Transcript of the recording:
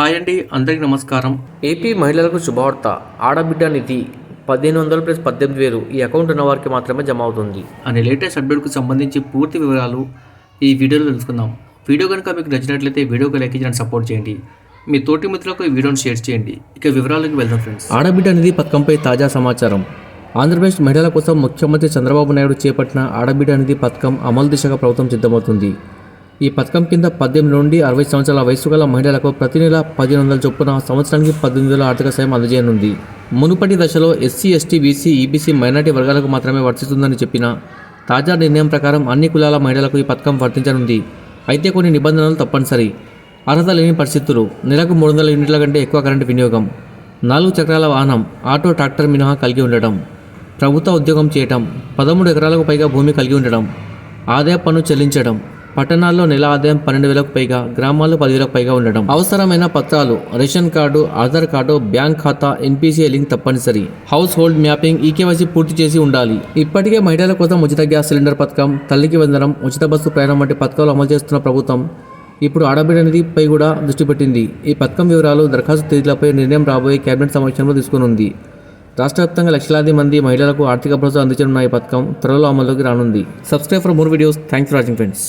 Hi అండి అందరికీ నమస్కారం. ఏపీ మహిళలకు శుభవార్త. ఆడబిడ్డ నిధి పదిహేను వందలు ప్లస్ పద్దెనిమిది వేలు ఈ అకౌంట్ ఉన్న వారికి మాత్రమే జమ అవుతుంది. అనే లేటెస్ట్ అప్డేట్కు సంబంధించి పూర్తి వివరాలు ఈ వీడియోలో తెలుసుకుందాం. వీడియో కనుక మీకు నచ్చినట్లయితే వీడియోకి లైక్ ఇచ్చి సపోర్ట్ చేయండి. మీ తోటి మిత్రులకు ఈ వీడియోని షేర్ చేయండి. ఇక వివరాలకు వెళ్దాం ఫ్రెండ్స్. ఆడబిడ్డ నిధి పథకంపై తాజా సమాచారం. ఆంధ్రప్రదేశ్ మహిళల కోసం ముఖ్యమంత్రి చంద్రబాబు నాయుడు చేపట్టిన ఆడబిడ్డ నిధి పథకం అమలు దిశగా ప్రభుత్వం సిద్ధమవుతుంది. ఈ పథకం కింద పద్దెనిమిది నుండి అరవై సంవత్సరాల వయసు గల మహిళలకు ప్రతి నెల పదిహేను వందల చొప్పున సంవత్సరానికి పద్దెనిమిది వేల ఆర్థిక సాయం అందజేయనుంది. మునుపటి దశలో SC ST BC EBC minority వర్గాలకు మాత్రమే వర్తిస్తుందని చెప్పిన తాజా నిర్ణయం ప్రకారం అన్ని కులాల మహిళలకు ఈ పథకం వర్తించనుంది. అయితే కొన్ని నిబంధనలు తప్పనిసరి. అర్హత లేని పరిస్థితులు నెలకు మూడు వందల యూనిట్ల కంటే ఎక్కువ కరెంటు వినియోగం నాలుగు చక్రాల వాహనం ఆటో ట్రాక్టర్ మినహా కలిగి ఉండటం ప్రభుత్వ ఉద్యోగం చేయటం పదమూడు ఎకరాలకు పైగా భూమి కలిగి ఉండడం ఆదాయ పన్ను చెల్లించడం పట్టణాల్లో నెల ఆదాయం పన్నెండు వేలకు పైగా గ్రామాల్లో పదివేలకు పైగా ఉండడం. అవసరమైన పత్రాలు ration card Aadhaar card bank ఖాతా ఎన్పిసిఐ లింక్ తప్పనిసరి. హౌస్ హోల్డ్ మ్యాపింగ్ ఈకేవైసీ పూర్తి చేసి ఉండాలి. ఇప్పటికే మహిళల కోసం ఉచిత గ్యాస్ సిలిండర్ పథకం తల్లికి వందనం ఉచిత బస్సు ప్రయాణం వంటి పథకాలు అమలు చేస్తున్న ప్రభుత్వం ఇప్పుడు ఆడబిడ్డ నిధిపై కూడా దృష్టి పెట్టింది. ఈ పథకం వివరాలు దరఖాస్తు తేదీలపై నిర్ణయం రాబోయే కేబినెట్ సమావేశంలో తీసుకునుంది. రాష్ట్ర వ్యాప్తంగా లక్షలాది మంది మహిళలకు ఆర్థిక భరోసా అందించనున్న ఈ పథకం త్వరలో అమల్లోకి రానుంది. Subscribe for more videos. Thanks for watching friends.